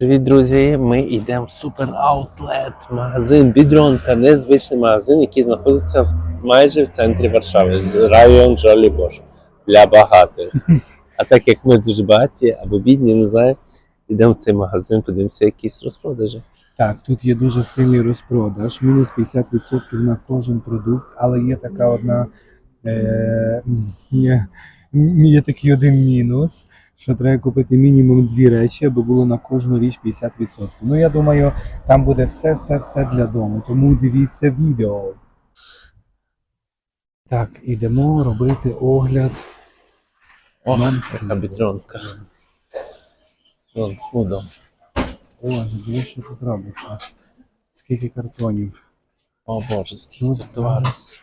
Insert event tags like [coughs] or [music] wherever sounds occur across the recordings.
Привіт, друзі! Ми йдемо в супер аутлет магазин Бідронка, незвичний магазин, який знаходиться майже в центрі Варшави, район Жолібош для багатих. А так як ми дуже багаті або бідні, не знаю, йдемо в цей магазин, подивимося якісь розпродажі. Так, тут є дуже сильний розпродаж, мінус 50% на кожен продукт, але є така одна е, є, такий один мінус, що треба купити мінімум дві речі, аби було на кожну річ 50%. Ну я думаю, там буде все, все, все для дому. Тому дивіться відео. Так, ідемо робити огляд. О, Нам яка бідронка. Фудом. Боже, що тут робиться. Скільки картонів. О боже, скільки зараз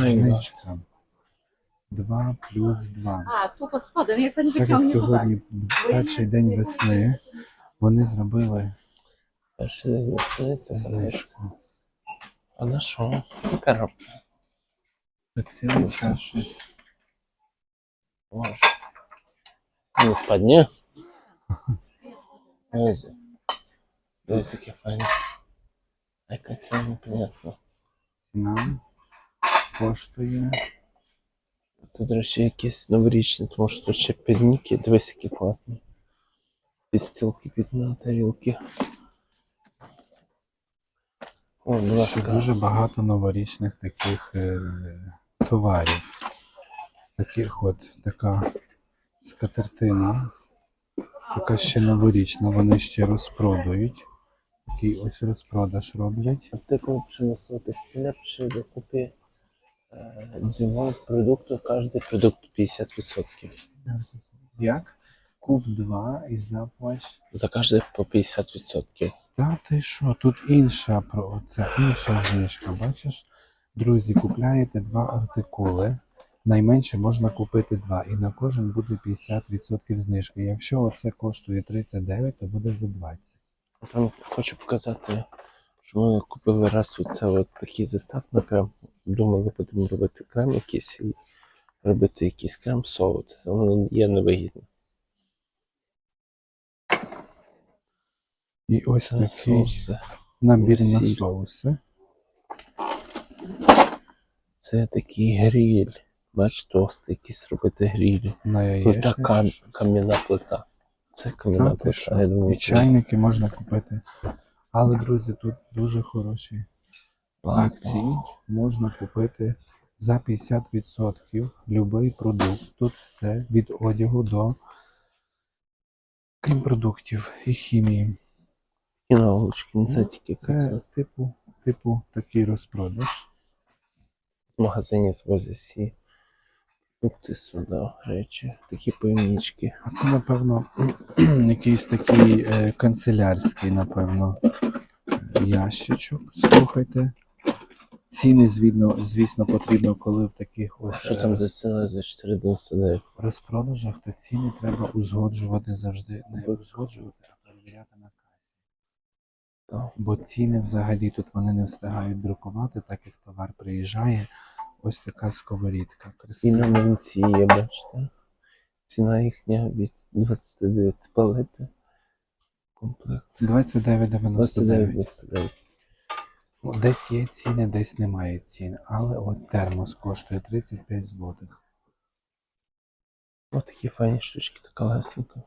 Ой, знижка. 2 плюс 2. А, tu pod spodem, jak pani Так як сьогодні перший день весни, вони зробили Перший день весни, це знижку. А на що? Коробка. Це цілий час щось. Боже. Не спадні? [laughs] Ось. Дивись, яке файне. А яка ціна непонятна. Ціна коштує. Це, до речі, якісь новорічні, тому що тут ще підніки. Дивись, які класні. Підстілки під на тарілки. О, будь ласка. дуже багато новорічних таких е, товарів. Таких от така скатертина. Така ще новорічна, вони ще розпродають. Такий ось розпродаж роблять. Артикул приносил текстиля при докупе э, двух продуктов, каждый продукт 50%. Як? Куп 2 і заплач. За каждый по 50%. Та ти що, тут інша про це інша знижка. Бачиш, друзі, купляєте два артикули. Найменше можна купити два, і на кожен буде 50% знижки. Якщо оце коштує 39, то буде за 20. Там хочу показати, що ми купили раз оце от такий застав на крем. Думали, будемо робити крем якийсь і робити якийсь крем соус. Це воно є невигідно. І ось Це такий соуси. набір на соуси. Це такий гриль. Бач, тост якийсь робити гриль. На Плита кам... кам'яна плита. Це кам'яна Та плита. Я думаю, І чайники можна купити. Але, друзі, тут дуже хороші акції. Можна купити за 50% будь-який продукт. Тут все від одягу до крім продуктів і хімії. І наволочки, не це тільки Це це. типу, типу такий розпродаж. В магазині звозять всі продукти сюди, речі, такі поймічки. А це, напевно, [clears throat] якийсь такий е, канцелярський, напевно, е, ящичок. Слухайте. Ціни, звідно, звісно, потрібно, коли в таких ось Що е, там за ціна за 4,99? розпродажах, то ціни треба узгоджувати завжди. Не узгоджувати, а перевіряти на касі. Так. Бо ціни взагалі тут вони не встигають друкувати, так як товар приїжджає. Ось така сковорідка. І Красива. на млинці є, бачите? Ціна їхня від 29 палети. Комплект. 29,99. 29,99. Десь є ціни, десь немає цін. Але от термос коштує 35 злотих. Ось такі файні штучки, така лесенька.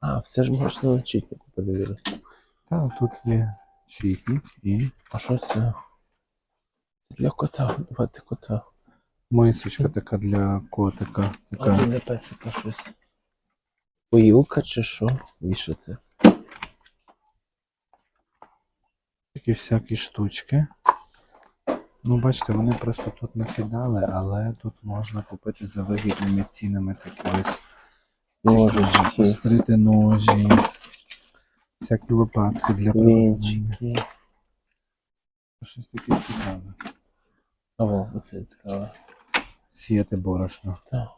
А, все ж можна на чітнику подивитися. Та тут є чайник і А що це? Це для кота, годувати кота. мисочка така для котика. Така. А для песика щось. Поїлка чи що? Вішати. Такі всякі штучки. Ну, бачите, вони просто тут накидали, але тут можна купити за вигідними цінами такі ось цікаві. Пострити ножі, всякі лопатки для. Вінчики. Щось таке цікаве. А во, оце цікаво. Сіяти борошно. Так.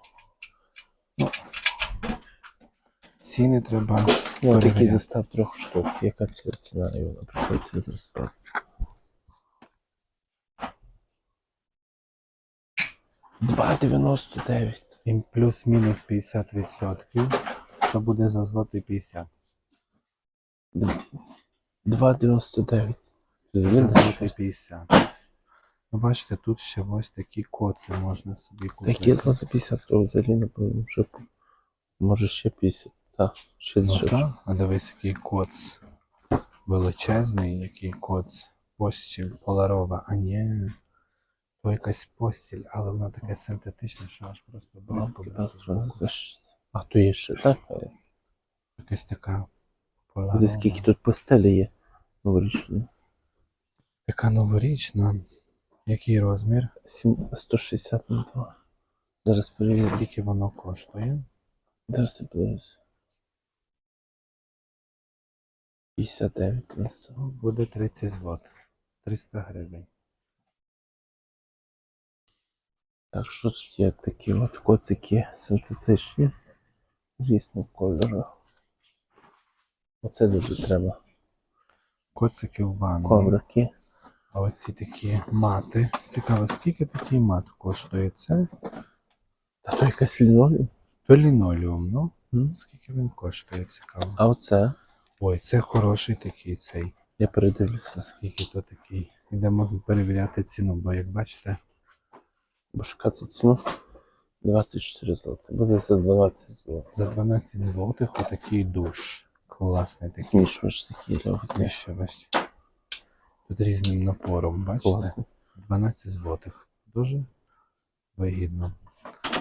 Ціни треба. Ну, такий перевіряти. застав трьох штук. Яка це ціна його, наприклад, я зараз спав. Два дев'яносто дев'ять. І плюс-мінус 50%, то буде за злотий 50. 2,99. Це Він злотий 50. Ну, бачите, тут ще ось такі коци можна собі купити. такі злоти 50, то взагалі, напевно, вже може ще 50. Так, ще Ну, так. А дивись, який коц величезний, який коц. Постіль поларова. А ні. То якась постіль, але вона таке синтетичне, що аж просто Ну. А то є ще так. Якась така поларова. Буде скільки тут постелі є новорічні. Така новорічна. Який розмір? Сім- 160 на 2. Зараз перевірю. Скільки воно коштує? Зараз я подивлюся. 59 на 100. Ну, Буде 30 злот. 300 гривень. Так, що тут є такі от коцики синтетичні різного кольору. Оце дуже треба. Коцики в ванну. Коврики. А оці такі мати. Цікаво, скільки такий мат коштує? Це Та то якась лінолеум. то лінолеум, ну? М? Скільки він коштує, цікаво. А оце, Ой, це хороший такий цей. я передивлюся. Скільки то такий. Йдемо перевіряти ціну, бо як бачите, Бо шукати ціну 24 злоти. Буде за 12 злотих. за 12 злотих отакий душ. Класний такий. Змішуєш такі легкі. Ще бачите. Тут різним напором, бачите? Класно. 12 злотих. Дуже вигідно. А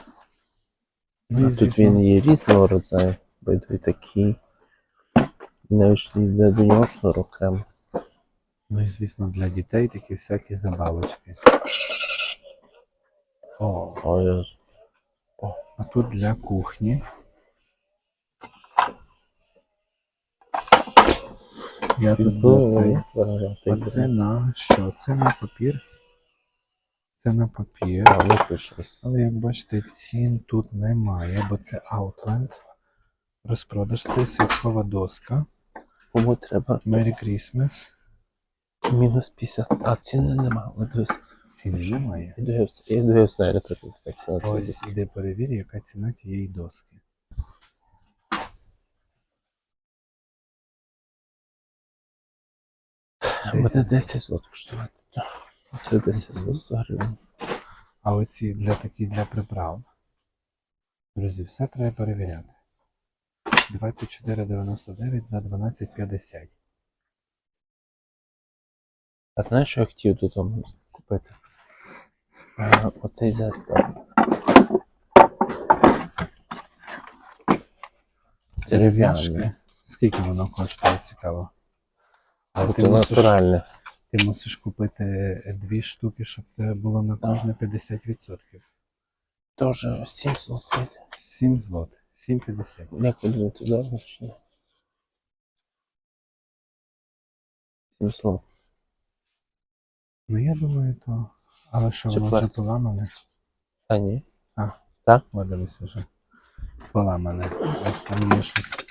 Ну і тут звісно, він є різного роdzaju. Байдуть такі. І навіть йде до нього шнур ну і звісно, для дітей такі всякі забавочки. О, Ой, я ж- а тут для кухні. Я тут за цей. А це на що? Це на папір. Це на папір. А, ну. Але як бачите, цін тут немає, бо це Outland. Розпродаж це святкова доска. Кому треба Merry Christmas. мінус 50. А ціни нема. От дивись. Цін немає. Я Іду я трохи так ціна. Ось іди перевір, яка ціна тієї доски. Буде 10 злотих коштувати. Це 10 Мгм. злотих 100 гривень. А оці для такі для приправ. Друзі, все треба перевіряти. 24,99 за 12,50. А знаєш, що я хотів додому купити? А, оцей зестав. Дерев'яний. Пляшки. Скільки воно коштує, цікаво. Але ти Це мусиш, натуральне. ти мусиш купити дві штуки, щоб в тебе було на кожне 50%. Тоже 7 злотих. 7 злот. 7,50. Як ви думаєте, дорого чи ні? 7. Ну я думаю, то. Але що, Чи воно вже пластик? поламане? А ні. А. Так? О, дивись вже. Поламане. Ось там є щось.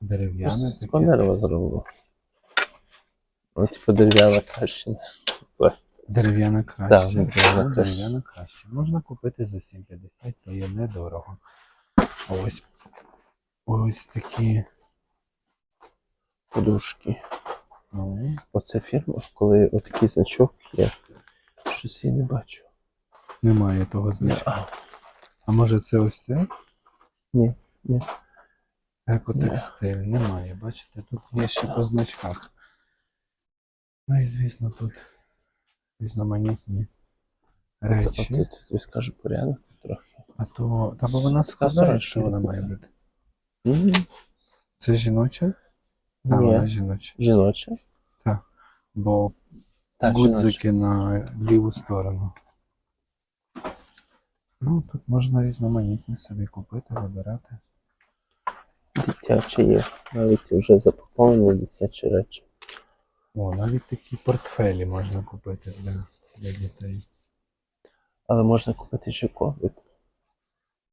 Дерев'яне З таке. дерева зроблено. Ну, типу дерев'яна краще. Дерев'яна краще. Так, дерев'яна Ну, краще. Краще. Можна купити за 7,50, то є недорого. Ось ось такі. Подушки. Ну, Оце фірма, коли отакий значок є. Щось я не бачу. немає того значка. А, А може це ось це? Ні, ні. Екотекстиль. Немає. Бачите, тут є ще по значках. Ну і звісно, тут різноманітні речі. Тут тобі скажу порядок трохи. А то. Та бо вона Сказала, що вона має бути. Це жіноча? А, вона ні. жіноча. Жіноче. Бо Так, гудзики на ліву сторону. Ну, тут можна різноманітні собі купити, вибирати. Дитячі є. Навіть вже запаковані дитячі речі. О, навіть такі портфелі можна купити для, для дітей. Але можна купити ще коврик.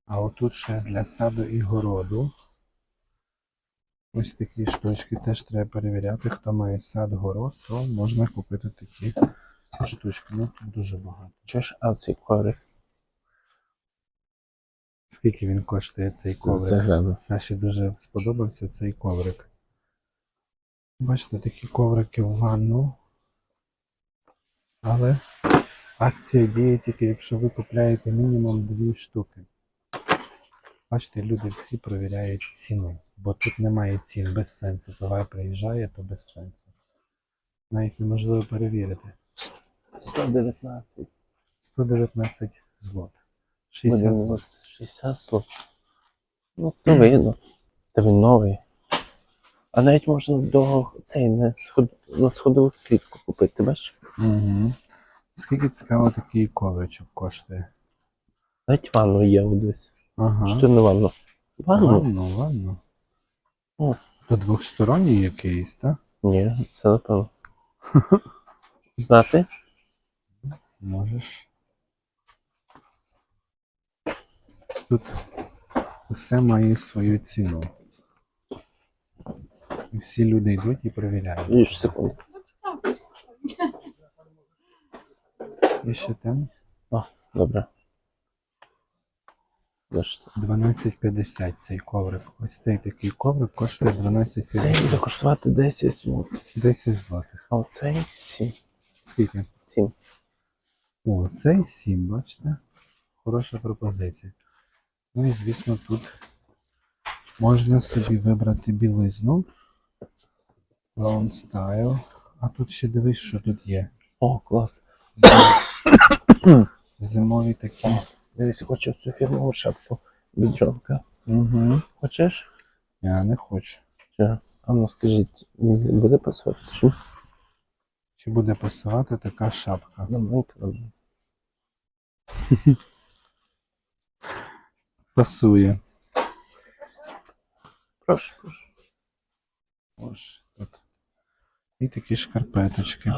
А отут ще для саду і городу. Ось такі штучки теж треба перевіряти. Хто має сад, город, то можна купити такі штучки. Ну тут дуже багато. Чуєш, а цей коврик Скільки він коштує цей коврик? Загляну. Саші дуже сподобався цей коврик. Бачите, такі коврики в ванну. Але акція діє тільки, якщо ви купляєте мінімум дві штуки. Бачите, люди всі перевіряють ціну, бо тут немає цін без сенсу. Товар приїжджає, то без сенсу. Навіть неможливо перевірити. 119. 119 злот. 60 злот. 60 слот. Ну, то видно. Та він новий. А навіть можна до цей на, сход, на сходову клітку купити, ти бачиш? Угу. Скільки цікаво такий ковричок коштує? Навіть ванну є десь. Ага. Що ти не ванну? Ванну? Ванну, ванну. О. То двохсторонній якийсь, так? Ні, це напевно. [laughs] Знати? Можеш. Тут усе має свою ціну. І всі люди йдуть і перевіряють. Їж секунду. І ще там Добре. Ж це? 12,50 цей коврик. Ось цей такий коврик коштує 12,50. Цей буде коштувати 10 злот. 10 злотих. А оцей 7. Скільки? 7. О, цей 7, бачите? Хороша пропозиція. Ну і звісно, тут можна собі вибрати білизну. Style. А тут ще дивись, що тут є. О, клас. Зим- [coughs] Зимові такі. Дивись, хочу цю фірмову шапку. Бідронка. Угу. Хочеш? Я не хочу. Чи? А ну скажіть, буде пасувати? Чи? Чи буде пасувати така шапка? На. [laughs] Пасує. Прошу, прошу. Ось. І такі шкарпеточки.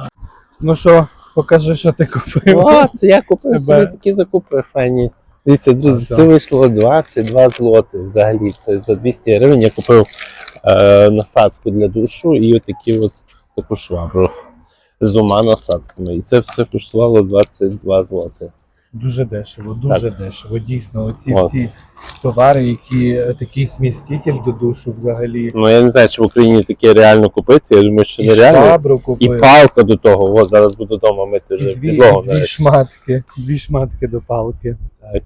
Ну що, покажи, що ти купив. От, я купив Тебе. собі такі закупи файні. Дивіться, друзі, А, це вийшло 22 злоти взагалі. Це за 200 гривень я купив е, насадку для душу і отакі от таку швабру з двома насадками. І це все коштувало 22 злоти. Дуже дешево, дуже дешево. Дійсно, оці От. всі товари, які е, такий сміститель до душу взагалі. Ну я не знаю, чи в Україні таке реально купити. Я думаю, що І нереально. І палка до того. О, зараз буду вдома мити вже І дві, підлогу. дві шматки, дві шматки до палки. Так.